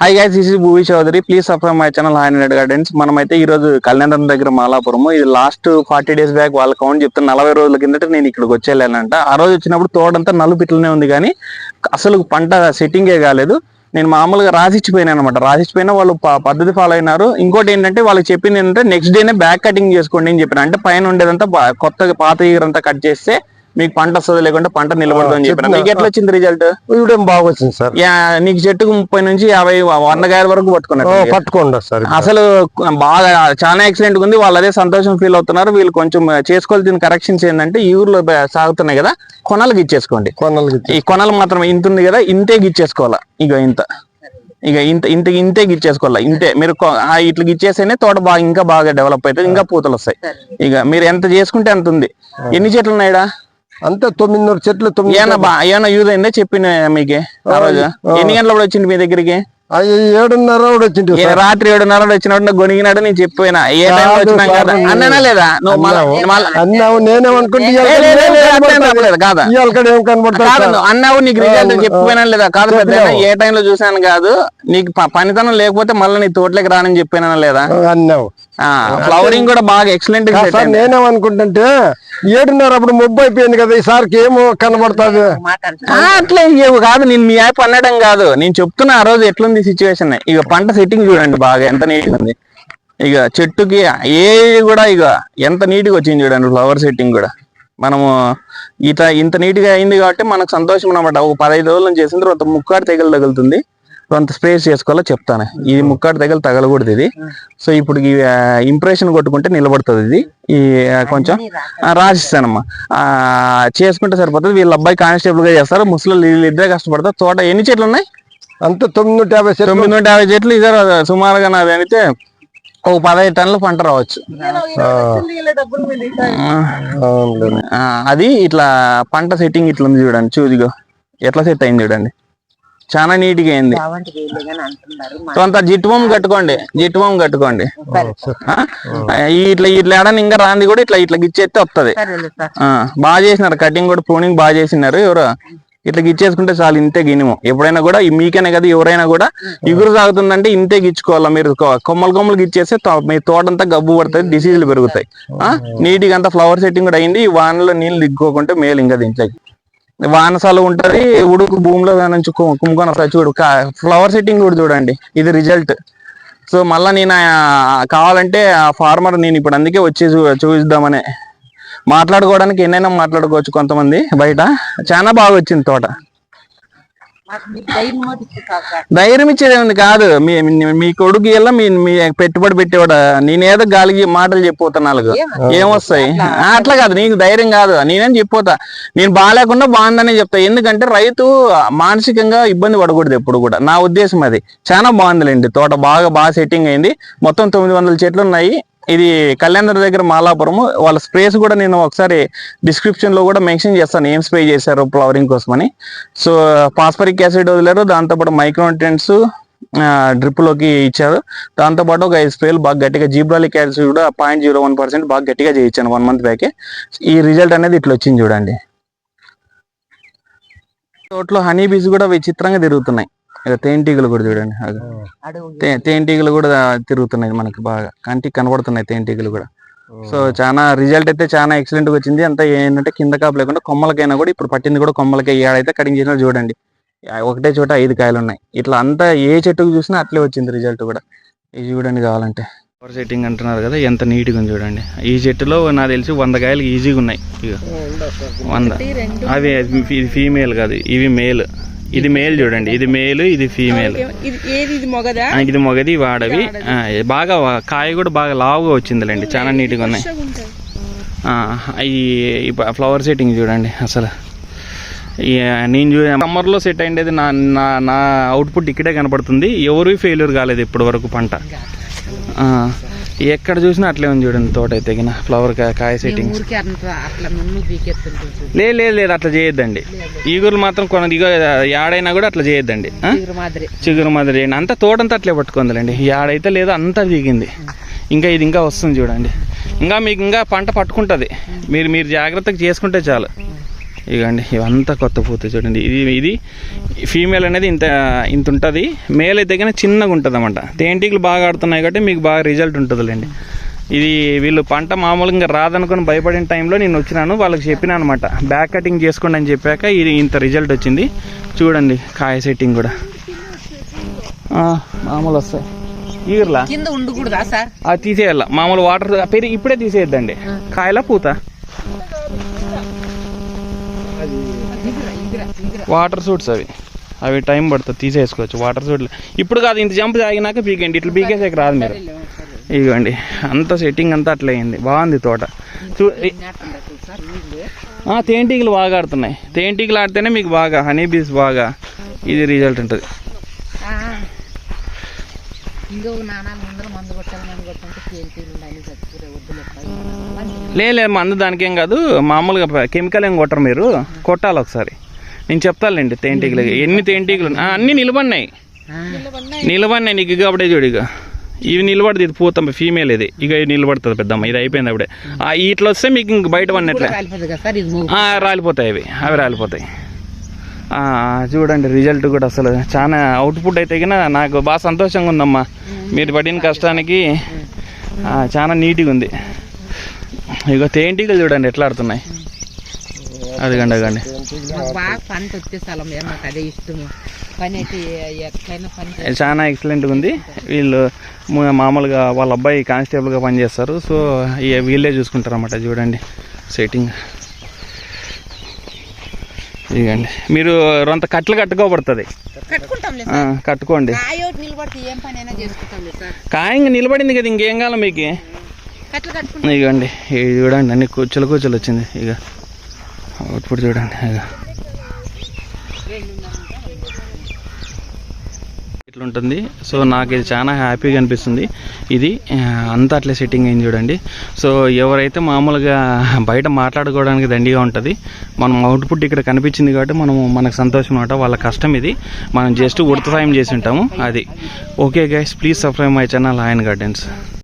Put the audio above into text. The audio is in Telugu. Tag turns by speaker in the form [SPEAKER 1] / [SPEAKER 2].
[SPEAKER 1] Hi guys this is Bhuvi Chaudhary please subscribe my channel hi hundred gardens మనమైతే ఈ రోజు కళ్యాణం దగ్గర మాలాపురము. ఇది లాస్ట్ ఫార్టీ డేస్ బ్యాక్ వాళ్ళ కౌంట్ చెప్తాను నలభై రోజుల కిందట నేను ఇక్కడికి వచ్చేయాలంట ఆ రోజు వచ్చినప్పుడు తోడంతా నలుపు ఇట్లనే ఉంది కానీ అసలు పంట సెట్టింగే కాలేదు. నేను మామూలుగా రాసిచ్చిపోయినా అనమాట రాసిచ్చిపోయినా వాళ్ళు పద్ధతి ఫాలో అయినారు. ఇంకోటి ఏంటంటే వాళ్ళకి చెప్పింది ఏంటంటే నెక్స్ట్ డేనే బ్యాక్ కటింగ్ చేసుకోండి అని చెప్పిన. అంటే పైన ఉండేదంతా బా- కొత్తగా పాత ఈగరంతా కట్ చేస్తే మీకు పంట వస్తుంది లేకుంటే పంట నిలబడదు అని చెప్పిన. మీకు ఎట్లా వచ్చింది రిజల్ట్
[SPEAKER 2] ఇవిడేం బాగా వచ్చింది సార్.
[SPEAKER 1] యా నీకు చెట్టుకు ముప్పై నుంచి యాభై వంద కాయల వరకు పట్టుకున్నారు
[SPEAKER 2] పట్టుకోండి సార్
[SPEAKER 1] అసలు బాగా చాలా ఎక్సలెంట్ ఉంది. వాళ్ళు అదే సంతోషం ఫీల్ అవుతున్నారు. వీళ్ళు కొంచెం చేసుకోవాల్సిన కరెక్షన్స్ ఏంటంటే ఈ ఊర్లో సాగుతున్నాయి కదా కొనలకు ఇచ్చేసుకోండి.
[SPEAKER 2] కొనలకి
[SPEAKER 1] ఈ కొనలు మాత్రం ఇంత ఉంది కదా ఇంతే గిచ్చేసుకోవాలా ఇక ఇంత. ఇక ఇంత ఇంత ఇంతే గిచ్చేసుకోవాలా ఇంతే. మీరు ఇట్లా గిచ్చేస్తేనే తోట బాగా ఇంకా బాగా డెవలప్ అవుతుంది ఇంకా పూతలు వస్తాయి. ఇక మీరు ఎంత చేసుకుంటే అంత ఉంది. ఎన్ని చెట్లు ఉన్నాయిడా?
[SPEAKER 2] అంతే తొమ్మిదిన్నర చెట్లు తొమ్మిది
[SPEAKER 1] బా యూజ్ అయిందా చెప్పిన మీకు ఆ రోజు. ఎన్ని గంటలప్పుడు వచ్చింది మీ దగ్గరికి?
[SPEAKER 2] అవి ఏడున్నర కూడా వచ్చింది
[SPEAKER 1] రాత్రి ఏడున్నర వచ్చినప్పుడు గొనిగినాడు నేను చెప్పిపోయినా. ఏ టైం వచ్చినా కదా? అన్నానా లేదా?
[SPEAKER 2] అన్నావు. నేనేమనుకుంటే
[SPEAKER 1] కాదా? అన్నావు నీకు రిజల్ట్ చెప్పిపోయినా లేదా? కాదు పెద్ద. ఏ టైంలో చూసాను కాదు. నీకు పనితనం లేకపోతే మళ్ళీ నీ తోటలోకి రానని చెప్పినా లేదా?
[SPEAKER 2] అన్నావు.
[SPEAKER 1] ఫ్లవరింగ్ కూడా బాగా ఎక్సలెంట్
[SPEAKER 2] నేనేమనుకుంటుంటే ఏడున్నర అప్పుడు ముబ్బు అయిపోయింది కదా ఈసారికి ఏమో కనబడుతుంది.
[SPEAKER 1] అట్లా ఇవ్వవు కాదు నేను మీ యాప్ అనడం కాదు. నేను చెప్తున్నా ఆ రోజు ఎట్లుంది సిచ్యువేషన్ ఇక పంట సెట్టింగ్ చూడండి బాగా ఎంత నీట్ ఉంది. ఇక చెట్టుకి ఏ కూడా ఇక ఎంత నీట్గా వచ్చింది చూడండి ఫ్లవర్ సెట్టింగ్ కూడా. మనము ఇంత నీట్గా అయింది కాబట్టి మనకు సంతోషం అనమాట ఒక పదహైదు రోజుల నుంచి చేసిన తర్వాత ముక్కాడు తెగలు తగులుతుంది. కొంత స్ప్రేస్ చేసుకోవాలో చెప్తాను. ఇది ముక్కాడు తెగలు తగలకూడదు ఇది. సో ఇప్పుడు ఇంప్రెషన్ కొట్టుకుంటే నిలబడుతుంది ఇది. ఈ కొంచెం ఆ, రాసిస్తానమ్మా. ఆ, చేసుకుంటే సరిపోతుంది. వీళ్ళ అబ్బాయి కానిస్టేబుల్గా చేస్తారు. ముసలి వీళ్ళు ఇద్దరే కష్టపడతారు. తోట ఎన్ని చెట్లు ఉన్నాయి?
[SPEAKER 2] అంత తొమ్మిది నూట యాభై చెట్లు.
[SPEAKER 1] తొమ్మిది నూట యాభై చెట్లు ఇదే సుమారుగా నాది అయితే ఒక పదహైదు టన్నుల పంట రావచ్చు. అది ఇట్లా పంట సెట్టింగ్ ఇట్లా ఉంది చూడండి. చూదిగో ఎట్లా సెట్ అయింది చూడండి. చాలా నీట్గా అయింది కొంత జిట్టువం కట్టుకోండి జిట్టువం కట్టుకోండి. ఇట్లా ఇట్లా ఏడని ఇంకా రాంది కూడా ఇట్లా ఇట్లా గిచ్చేస్తే వస్తుంది బాగా చేసినారు కటింగ్ కూడా ప్రూనింగ్ బాగా చేసినారు ఎవరు? ఇట్లా గిచ్చేసుకుంటే చాలు ఇంతే గినిము ఎప్పుడైనా కూడా మీకనే కదా ఎవరైనా కూడా ఇగురు సాగుతుందంటే ఇంతే గిచ్చుకోవాలా. మీరు కొమ్మలు కొమ్మలు గిచ్చేస్తే మీ తోటంతా గబ్బు పడుతుంది డిసీజులు పెరుగుతాయి. నీట్గా అంతా ఫ్లవర్ సెట్టింగ్ కూడా అయింది ఈ వానలో నీళ్ళు దిగ్గుకోకుంటే మేలు ఇంకా దీంట్లోకి వానసాలు ఉంటది ఉడుకు భూమిలో నుంచి కు- కుమ్ముకొని వస్తాయి చూడు ఫ్లవర్ సెట్టింగ్ కూడా చూడండి ఇది రిజల్ట్ సో మళ్ళీ నేను కావాలంటే ఆ ఫార్మర్ నేను ఇప్పుడు అందుకే వచ్చి చూ చూపిద్దామనే మాట్లాడుకోవడానికి ఎన్నైనా మాట్లాడుకోవచ్చు కొంతమంది బయట. చాలా బాగా వచ్చింది తోట. ధైర్యం ఇచ్చేది కాదు. మీ మీ- కొడుకు ఇలా మీ మీ పెట్టుబడి పెట్టేవాడు? నేనేదో గాలికి మాటలు చెప్పిపోతా నాలుగు. ఏమొస్తాయి? అట్లా కాదు. నీకు ధైర్యం కాదు. నేనేం చెప్పిపోతా? నేను బాగాలేకుండా బాగుందనే చెప్తా. ఎందుకంటే రైతు మానసికంగా ఇబ్బంది పడకూడదు ఎప్పుడు కూడా. నా ఉద్దేశం అది. చాలా బాగుందిలేండి. తోట బాగా బాగా సెట్టింగ్ అయింది. మొత్తం తొమ్మిది వందల చెట్లు ఉన్నాయి. ఇది కళ్యాణ్ దగ్గర మాలాపురము. వాళ్ళ స్ప్రేస్ కూడా నేను ఒకసారి డిస్క్రిప్షన్లో కూడా మెన్షన్ చేస్తాను. ఏం స్ప్రే చేశారు ఫ్లవరింగ్ కోసమని. సో పాస్పరిక్ యాసిడ్ వదిలేరు. దాంతోపాటు మైక్రోన్యూట్రియంట్స్ డ్రిప్లోకి ఇచ్చారు. దాంతోపాటు ఒక ఐదు స్ప్రేలు బాగా గట్టిగా జీబ్రాలిక్ యాసిడ్ కూడా పాయింట్ జీరో వన్ పర్సెంట్ బాగా గట్టిగా చేయించాను. వన్ మంత్ బ్యాకే ఈ రిజల్ట్ అనేది ఇట్లా వచ్చింది చూడండి. తోటలో హనీ బీస్ కూడా విచిత్రంగా తిరుగుతున్నాయి. ఇక తేనెటీగలు కూడా చూడండి. తేనెటీగలు కూడా తిరుగుతున్నాయి మనకి బాగా. కంటికి కనబడుతున్నాయి తేనెటీగలు కూడా. సో చాలా రిజల్ట్ అయితే చాలా ఎక్సలెంట్గా వచ్చింది. అంతా ఏంటంటే కింద కాపు లేకుండా కొమ్మలకైనా కూడా ఇప్పుడు పట్టింది కూడా కొమ్మలకే. ఏడైతే కటింగ్ చేసినా చూడండి. ఒకటే చోట ఐదు కాయలు ఉన్నాయి. ఇట్లా అంతా ఏ చెట్టుకు చూసినా అట్లే వచ్చింది రిజల్ట్ కూడా. ఇది చూడండి కావాలంటే. పవర్ సెట్టింగ్ అంటున్నారు కదా ఎంత నీట్గా ఉంది చూడండి. ఈ చెట్టులో నాకు తెలిసి వంద కాయలు ఈజీగా ఉన్నాయి. ఇక వంద. అవి ఇది ఫీమేల్ కాదు ఇవి మేల్. ఇది మేల్ చూడండి. ఇది మేల్ ఇది ఫీమేల్
[SPEAKER 3] ఇది మొగదా?
[SPEAKER 1] వాడవి. బాగా కాయ కూడా బాగా లావుగా వచ్చిందిలేండి. చాలా నీట్గా ఉన్నాయి. ఈ ఫ్లవర్ సెట్టింగ్ చూడండి అసలు. నేను చూ సమ్మర్లో సెట్ అయ్యేది నా నా నా అవుట్పుట్ ఇక్కడే కనపడుతుంది. ఎవరు ఫెయిల్యూర్ కాలేదు ఇప్పటి వరకు పంట. ఎక్కడ చూసినా అట్లే ఉంది చూడండి తోట అయితే గిన ఫ్లవర్ కాయ సెట్టింగ్ లేదు లేదు లేదు అట్లా చేయొద్దండి. ఈగురు మాత్రం కొన ఇగో యాడైనా కూడా అట్లా చేయొద్దండి. చిగురు మాదిరి. చేయండి. అంతా తోటంతా అట్లే పట్టుకుందిలేండి. యాడైతే లేదో అంతా దిగింది ఇంకా ఇది ఇంకా వస్తుంది చూడండి. ఇంకా మీకు ఇంకా పంట పట్టుకుంటుంది. మీరు మీరు జాగ్రత్తగా చేసుకుంటే చాలు. ఇగండి ఇవంతా కొత్త పూత చూడండి. ఇది ఇది ఫీమేల్ అనేది ఇంత ఇంత ఉంటుంది. మేల్ అయితే కానీ చిన్నగా ఉంటుంది అనమాట తేనెటీగలు బాగా ఆడుతున్నాయి కాబట్టి మీకు బాగా రిజల్ట్ ఉంటుందిలేండి. ఇది వీళ్ళు పంట మామూలుగా రాదనుకుని భయపడిన టైంలో నేను వచ్చినాను. వాళ్ళకి చెప్పిన అనమాట బ్యాక్ కటింగ్ చేసుకోండి అని చెప్పాక ఇది ఇంత రిజల్ట్ వచ్చింది. చూడండి కాయ సెట్టింగ్ కూడా. మామూలు వస్తాయి. ఈగర్లా
[SPEAKER 3] కింద ఉండకూడదా సార్?
[SPEAKER 1] అది తీసేయాల? మామూలు వాటర్ పెరిగి ఇప్పుడే తీసేయద్దండి. కాయల పూత? వాటర్ సూట్స్ అవి. అవి టైం పడుతుంది తీసేసుకోవచ్చు. వాటర్ సూట్లు ఇప్పుడు కాదు ఇంత జంప్ తాగినాక పీకండి ఇట్లా పీకేసాక రాదు మీరు. ఇదిగోండి అంత సెట్టింగ్ అంతా అట్లా అయింది. బాగుంది తోట. చూ తేనెటీగలు బాగా ఆడుతున్నాయి. తేనెటీగలు ఆడితేనే మీకు బాగా హనీ బీస్ బాగా. ఇది రిజల్ట్ ఉంటుంది.
[SPEAKER 3] ఇంకో నాన్న ముందర మందు కొట్టాలి మందు కొట్టాలంటే కేంటీలు ఉండాలి చచ్చిపోతే వద్దులే
[SPEAKER 1] లే లే మందు దానికేం కాదు. మామూలుగా కెమికల్ ఏం కొట్టరు మీరు. కొట్టాలి ఒకసారి. నేను చెప్తానులేండి తేనెటీగలు. ఎన్ని తేనెటీగలు అన్నీ నిలబడినాయి. నిలబడినాయి. నీకు ఇక అప్పుడే చూడు ఇక. ఇవి నిలబడుతుంది ఇది పూత ఫీమేల్ ఇది. ఇక ఇది నిలబడుతుంది పెద్దమ్మ ఇది అయిపోయింది అప్పుడే. ఆ, ఇట్లా వస్తే మీకు ఇంక బయట పడినట్లే. రాలిపోతాయి అవి. అవి రాలిపోతాయి. ఆ, చూడండి రిజల్ట్ కూడా అసలు చాలా అవుట్పుట్ అయితే కినా నాకు బాగా సంతోషంగా ఉందమ్మా. మీరు పడిన కష్టానికి ఆ, చాలా నీట్గా ఉంది. ఇక తేనెటీగలు చూడండి ఎట్లా ఆడుతున్నాయి. అదిగండి అదిగండి
[SPEAKER 3] నాకు బాగా పంట వచ్చే స్థలం ఏ నాకు అదే ఇష్టము. పని అయితే ఎట్లయినా పని చేయాలి.
[SPEAKER 1] చాలా ఎక్సలెంట్గా ఉంది. వీళ్ళు మామూలుగా వాళ్ళ అబ్బాయి కానిస్టేబుల్గా పనిచేస్తారు సో వీళ్ళే చూసుకుంటారు అన్నమాట చూడండి. సెట్టింగ్ ఇదిగండి. మీరు రొంత కట్టలు కట్టుకోబడుతుంది కట్టుకోండి. కాయంగా నిలబడింది కదా ఇంకేం కాలం మీకు?
[SPEAKER 3] కట్లు
[SPEAKER 1] ఇదిగోండి. ఇది చూడండి అన్ని కూర్చోలు కూర్చోలు వచ్చింది. ఇక ఇప్పుడు చూడండి ఇట్లుంటుంది. సో నాకు ఇది చాలా హ్యాపీగా అనిపిస్తుంది. ఇది అంతా అట్లే సెట్టింగ్ అయింది చూడండి. సో ఎవరైతే మామూలుగా బయట మాట్లాడుకోవడానికి దండిగా ఉంటుంది మనం అవుట్పుట్ ఇక్కడ కనిపించింది కాబట్టి మనం మనకు సంతోషం అనమాట వాళ్ళ కష్టం ఇది. మనం జస్ట్ ఉడత సాయం చేసి ఉంటాము. అది. Okay guys please subscribe my channel ఆయన గార్డెన్స్